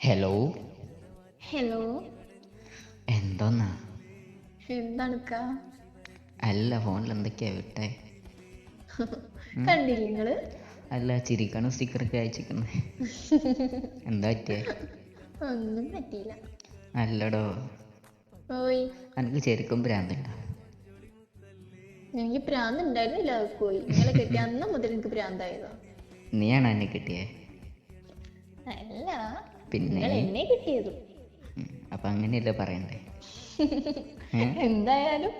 Hello hello എന്തോന്നാ? എന്താണക്ക? അല്ല ഫോണിൽ എന്തൊക്കെയാ വിട്ടെ കണ്ടില്ല നിങ്ങൾ? അല്ല ചിരിക്കണ സ്റ്റിക്കറൊക്കെ അയച്ചിരിക്കുന്നത് എന്താ പറ്റിയേ? ഒന്നും പറ്റിയില്ല. അല്ലടോ. ഓയ്. എനിക്ക് ശരിക്കും ഭ്രാന്തുണ്ടോ എനിക്ക് പ്രാന്ത് ഉണ്ടായിരുന്നില്ല പോയി. നിങ്ങളെ കെട്ടി അന്ന് മുതൽ എനിക്ക് പ്രാന്തായതോ. നീയാണോ എന്നെ കിട്ടിയേ? അല്ല. പിന്നെ എന്നെ കിട്ടിയത്. അപ്പൊ അങ്ങനെയല്ലേ പറയണ്ടേ? എന്തായാലും.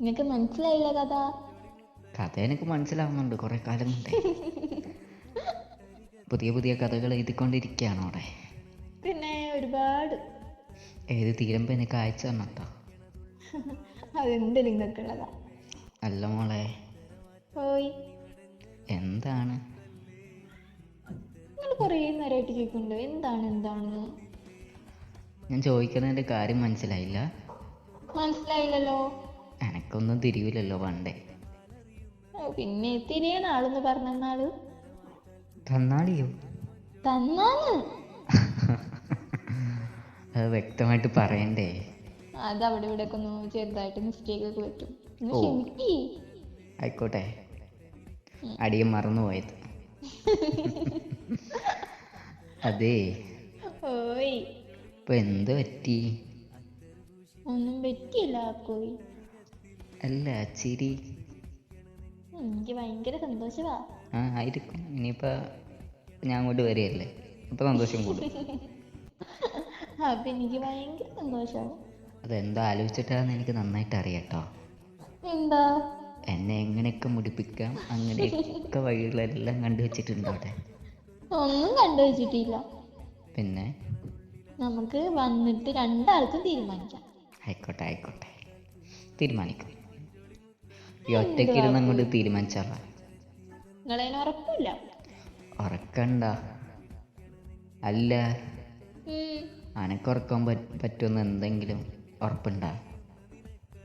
നിങ്ങക്ക് മനസ്സിലായില്ല കഥ? കഥ എനിക്ക് മനസ്സിലാവുന്നുണ്ട് കുറെ കാലം കൊണ്ട് പുതിയ പുതിയ കഥകൾ എഴുതിക്കൊണ്ടിരിക്കുകയാണ് അവിടെ. പിന്നെ ഒരുപാട്. ഏത് തീരുമ്പോൾ എനിക്ക് അയച്ചു തരണം കേട്ടോ അതെന്ത് നിങ്ങൾക്കുള്ളതാ? അല്ല മോളെ. ഓയ് എന്താണ്? കുറേ നേരമായിട്ട് ചോദിക്കുന്നുണ്ട് എന്താണ് എന്താണ്? ഞാൻ ചോദിക്കുന്നതിന്റെ കാര്യം മനസ്സിലായില്ല. മനസ്സിലായില്ലല്ലോ. എനക്കൊന്നും തിരിവില്ലല്ലോ പണ്ടേ. പിന്നെ തിരിയണ ആളെന്ന് പറഞ്ഞാൾ തന്നാളിയോ? തന്നാണ് അത് വ്യക്തമായിട്ട് പറയണ്ടേ. അത് അവിടെ ഇവിടെ ഒക്കെ ഒന്ന് ചെറുതായിട്ട് മിസ്റ്റേക്ക് ഒക്കെ പറ്റും. ഒന്ന് ഓ. ക്ഷമിക്കേ. ആയിക്കോട്ടെ. അടിയും മറന്നുപോയത്. അതേ. ഓയ് ഇപ്പൊ എന്ത് പറ്റി? ഒന്നും പറ്റിയില്ല കോയി അല്ല ചിരി എനിക്ക് ഭയങ്കര സന്തോഷമാ ആ ആയിരിക്കും. ഇനിയിപ്പോ ഞാൻ അങ്ങോട്ട് വരികയല്ലേ? അപ്പൊ സന്തോഷം കൂടും. അപ്പൊ എനിക്ക് ഭയങ്കര സന്തോഷമാവും അതെന്തോ ആലോചിച്ചിട്ടാന്ന് എനിക്ക് നന്നായിട്ട് അറിയാട്ടോ. എന്താ? എന്നെ എങ്ങനെയൊക്കെ മുടിപ്പിക്കാം അങ്ങനെയൊക്കെ വഴികളെല്ലാം കണ്ടുവച്ചിട്ടുണ്ട് അവിടെ. ഒന്നും കണ്ടുവച്ചിട്ടില്ല. പിന്നെ? നമുക്ക് വന്നിട്ട് രണ്ടാൾക്കും തീരുമാനിക്കാം. ആയിക്കോട്ടെ ആയിക്കോട്ടെ. തീരുമാനിക്കാം. ഈ ഒറ്റയ്ക്കിരുന്ന് അങ്ങോട്ട് നിങ്ങളതിന് ഉറപ്പില്ല. ഉറക്കണ്ട. അല്ല. അനക്ക് അനക്കുറക്കാൻ പറ്റുമെന്ന് എന്തെങ്കിലും ഉറപ്പുണ്ടോ?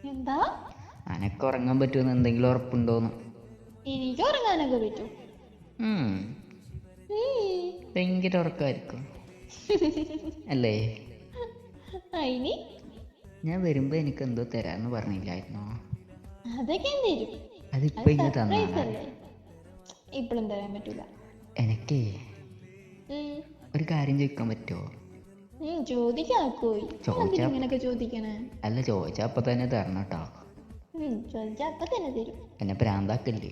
എന്താ? അനക്കുറങ്ങാൻ പറ്റുമെന്ന് എന്തെങ്കിലും ഉറപ്പുണ്ടോന്ന്? എനിക്ക് ഉറങ്ങാനൊക്കെ പറ്റും. ഭയങ്കര ഉറക്കമായിരിക്കും. അല്ലേ? അതിന് ഞാൻ വരുമ്പോ എനിക്ക് എന്തോ തരാന്ന് പറഞ്ഞില്ലായിരുന്നോ? അതൊക്കെ എന്തേലും അതിപ്പോ സർപ്രൈസ് തന്നാ ഇപ്പോഴും തരാൻ പറ്റൂല. എനിക്ക് ഒരു കാര്യം ചോദിക്കാൻ പറ്റുമോ അല്ല ചോദിച്ചാ അപ്പൊ തന്നെ തരണം കേട്ടോ. ചോദിച്ചാ അപ്പൊ തന്നെ തരും. എന്നെ പ്രാന്താക്കില്ലേ?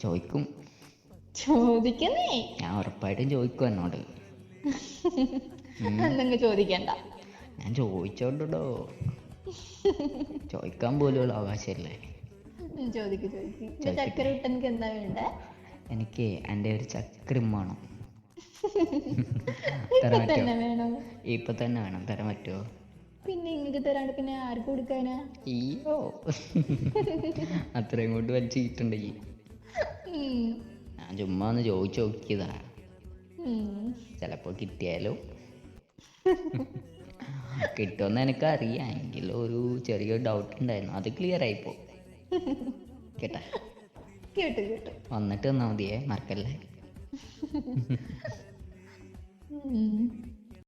ചോദിക്കും. ചോദിക്കുന്നേ? ഞാൻ ഉറപ്പായിട്ടും ചോദിക്കും എന്നോട്. എന്തെങ്കിലും ചോദിക്കണ്ട. ഞാൻ ചോദിച്ചോണ്ടോ ചോദിക്കാൻ പോലുള്ള അവകാശമില്ലേ? ചക്കര എനിക്ക് എന്താ വേണ്ടേ? എനിക്ക് എന്റെ ഒരു ചക്രം വേണം. തരാൻ ഇപ്പൊ പറ്റുമോ? തന്നെ വേണം? ഇപ്പൊ തന്നെ വേണം. തരാൻ പറ്റുമോ? പിന്നെ ഇങ്ങക്ക് തരാണ്ട് പിന്നെ ആർക്ക് കൊടുക്കാനാ? അയ്യോ. അത്രയും കൊണ്ട് വലിച്ചിട്ടുണ്ടെങ്കിൽ ഞാൻ ചുമ്മാ ഒന്ന് ചോദിച്ചു നോക്കിയതാ. ചിലപ്പോൾ കിട്ടിയാലോ? കിട്ടുമെന്ന് എനിക്ക് അറിയാം എങ്കിലും ഒരു ചെറിയ ഡൗട്ട് ഉണ്ടായിരുന്നു. അത് ക്ലിയർ ആയിപ്പോ. കേട്ടാ? കേട്ടു കേട്ടു. വന്നിട്ട് തന്നാ മതിയേ മറക്കല്ലേ.